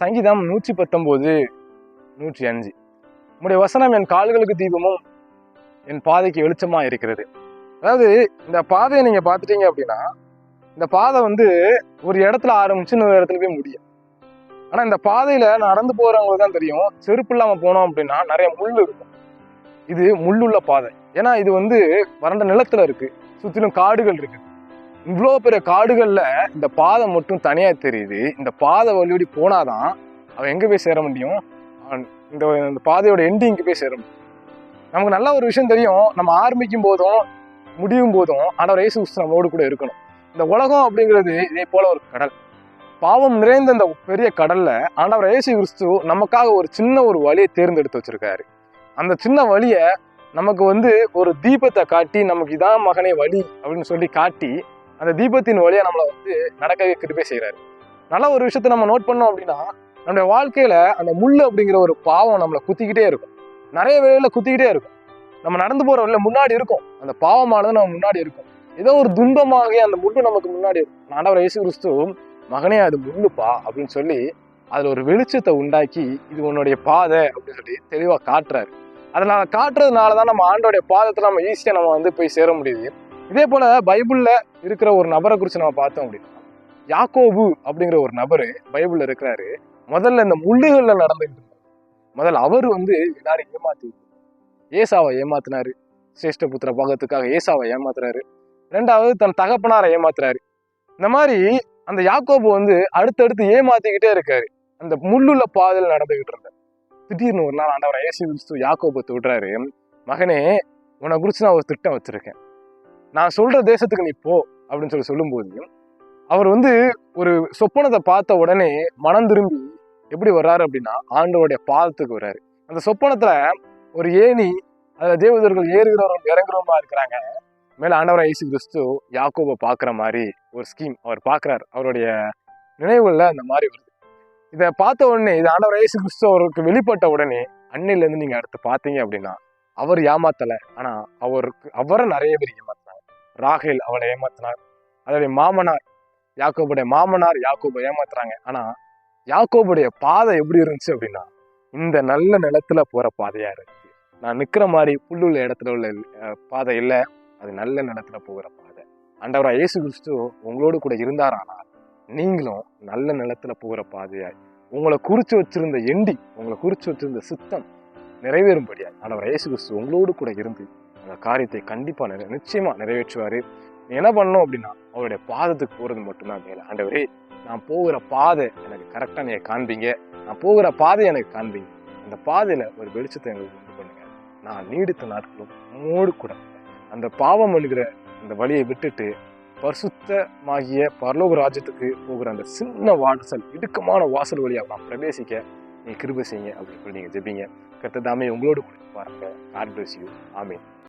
சங்கீதம் நூற்றி பத்தொம்போது நூற்றி அஞ்சு உங்களுடைய வசனம் என் கால்களுக்கு தீபமும் என் பாதைக்கு வெளிச்சமா இருக்கிறது. அதாவது இந்த பாதையை நீங்க பார்த்துட்டீங்க அப்படின்னா இந்த பாதை வந்து ஒரு இடத்துல ஆரம்பிச்சு இன்னொரு இடத்துல போய் முடியும். ஆனா இந்த பாதையில நடந்து போறவங்களுக்கு தான் தெரியும் செருப்பு இல்லாம போனோம் அப்படின்னா நிறைய முள் இருக்கும். இது முள்ளுள்ள பாதை. ஏன்னா இது வந்து வறண்ட நிலத்துல இருக்கு. சுற்றிலும் காடுகள் இருக்கு. இவ்வளோ பெரிய காடுகளில் இந்த பாதை மட்டும் தனியாக தெரியுது. இந்த பாதை வழியோடி போனாதான் அவன் எங்கே போய் சேர முடியும்? இந்த இந்த பாதையோட எண்டிங்க்கு போய் சேர முடியும். நமக்கு நல்ல ஒரு விஷயம் தெரியும். நம்ம ஆரம்பிக்கும் போதும் முடியும் போதும் ஆண்டவர் இயேசு கிறிஸ்து நம்மளோடு கூட இருக்கணும். இந்த உலகம் அப்படிங்கிறது இதே போல ஒரு கடல். பாவம் நிறைந்த இந்த பெரிய கடல்ல ஆண்டவர் இயேசு கிறிஸ்து நமக்காக ஒரு சின்ன ஒரு வழியை தேர்ந்தெடுத்து வச்சிருக்காரு. அந்த சின்ன வழியை நமக்கு வந்து ஒரு தீபத்தை காட்டி நமக்கு இதான் மகனே வழி அப்படின்னு சொல்லி காட்டி அந்த தீபத்தின் வழியா நம்மளை வந்து நடக்க கிருபை செய்யறாரு நல்ல ஒரு விஷயத்த நம்ம நோட் பண்ணோம் அப்படின்னா நம்மளுடைய வாழ்க்கையில அந்த முள் அப்படிங்கிற ஒரு பாவம் நம்மளை குத்திக்கிட்டே இருக்கும். நிறைய வேலையில குத்திக்கிட்டே இருக்கும். நம்ம நடந்து போற வழியில முன்னாடி இருக்கும். அந்த பாவமானது நம்ம முன்னாடி இருக்கும். ஏதோ ஒரு துன்பமாக அந்த முள்ளு நமக்கு முன்னாடி இருக்கும். ஆண்டவர் இயேசு கிறிஸ்து மகனே அது முள்ளுப்பா அப்படின்னு சொல்லி அதில் ஒரு வெளிச்சத்தை உண்டாக்கி இது உன்னுடைய பாதை அப்படின்னு சொல்லி தெளிவாக காட்டுறாரு. அதனால் காட்டுறதுனால தான் நம்ம ஆண்டோடைய பாதத்தில் நம்ம ஈஸியாக நம்ம வந்து போய் சேர முடியுது. இதே போல பைபிள்ல இருக்கிற ஒரு நபரை குறித்து நம்ம பார்த்தோம் அப்படின்னா யாக்கோபு அப்படிங்கிற ஒரு நபரு பைபிள்ல இருக்கிறாரு. முதல்ல இந்த முள்ளுகள்ல நடந்துகிட்டு இருந்தார். முதல்ல அவர் வந்து எல்லாரும் ஏமாத்தி ஏசாவை ஏமாத்தினாரு. சிரேஷ்ட புத்திர பாகத்துக்காக ஏசாவை ஏமாத்துறாரு. ரெண்டாவது தன் தகப்பனாரை ஏமாத்துறாரு. இந்த மாதிரி அந்த யாக்கோபு வந்து அடுத்தடுத்து ஏமாத்திக்கிட்டே இருக்காரு. அந்த முள்ளுள்ள பாதையில் நடந்துகிட்டு இருந்தார். திடீர்னு ஒரு நாள் ஆண்டவர் ஏசி கிறிஸ்து யாக்கோபத்தை விடுறாரு மகனே உன்னை குறித்து நான் ஒரு திட்டம் வச்சிருக்கேன். நான் சொல்கிற தேசத்துக்கு நீ போ அப்படின்னு சொல்லி சொல்லும்போது அவர் வந்து ஒரு சொப்பனத்தை பார்த்த உடனே மனம் திரும்பி எப்படி வர்றாரு அப்படின்னா ஆண்டவருடைய பாதத்துக்கு வர்றாரு. அந்த சொப்பனத்துல ஒரு ஏணி அதில் தேவதர்கள் ஏறுகிறவரும் இறங்குறவமா இருக்கிறாங்க. மேலே ஆண்டவரை இயேசு கிறிஸ்து யாக்கோபை பார்க்குற மாதிரி ஒரு ஸ்கீம் அவர் பார்க்குறாரு. அவருடைய நினைவுகளில் அந்த மாதிரி வருது. இதை பார்த்த உடனே இது ஆண்டவர் இயேசு கிறிஸ்து அவருக்கு வெளிப்பட்ட உடனே அன்னையிலேருந்து நீங்கள் அடுத்து பார்த்தீங்க அப்படின்னா அவர் ஏமாத்தலை. ஆனால் அவருக்கு அவரை நிறைய பேர் ஏமாத்த ராகேல் அவளை ஏமாத்தினார். அதோடைய மாமனார் யாக்கோபுடைய மாமனார் யாக்கோபை ஏமாத்துறாங்க. ஆனா யாக்கோபுடைய பாதை எப்படி இருந்துச்சு அப்படின்னா இந்த நல்ல நிலத்துல போற பாதையா இருந்துச்சு. நான் நிக்கிற மாதிரி புல்லுள்ள இடத்துல உள்ள பாதை இல்லை. அது நல்ல நிலத்துல போகிற பாதை. ஆண்டவரா இயேசு கிறிஸ்து உங்களோடு கூட இருந்தாரானா நீங்களும் நல்ல நிலத்துல போகிற பாதையாய் உங்களை குறிச்சு வச்சிருந்த எண்டி உங்களை குறிச்சு வச்சிருந்த சித்தம் நிறைவேறும்படியா ஆண்டவர் இயேசு கிறிஸ்து உங்களோடு கூட இருந்து அந்த காரியத்தை கண்டிப்பாக நிறை நிச்சயமாக நிறைவேற்றுவார். என்ன பண்ணணும் அப்படின்னா அவருடைய பாதத்துக்கு போகிறது மட்டும்தான் வேலை ஆண்டவரே நான் போகிற பாதை எனக்கு கரெக்டாக நீங்கள் காண்பீங்க. நான் போகிற பாதை எனக்கு காண்பீங்க. அந்த பாதையில் ஒரு வெளிச்சத்தை எங்களுக்கு உண்டு பண்ணுங்க. நான் நீடித்த நாட்களும் மூடு கூட அந்த பாவம் அழுகிற அந்த வழியை விட்டுட்டு பரிசுத்தமாகிய பரலோக ராஜ்யத்துக்கு போகிற அந்த சின்ன வாசல் இடுக்கமான வாசல் வழியாக நான் பிரவேசிக்க நீங்கள் கிருபை செய்யுங்க. அப்படின்னு சொல்லி நீங்கள் ஜெபிங்க. கத்ததாமே தாமே உங்களோடு கூட பாருங்க காட் பிளஸ் யூ ஆமீன்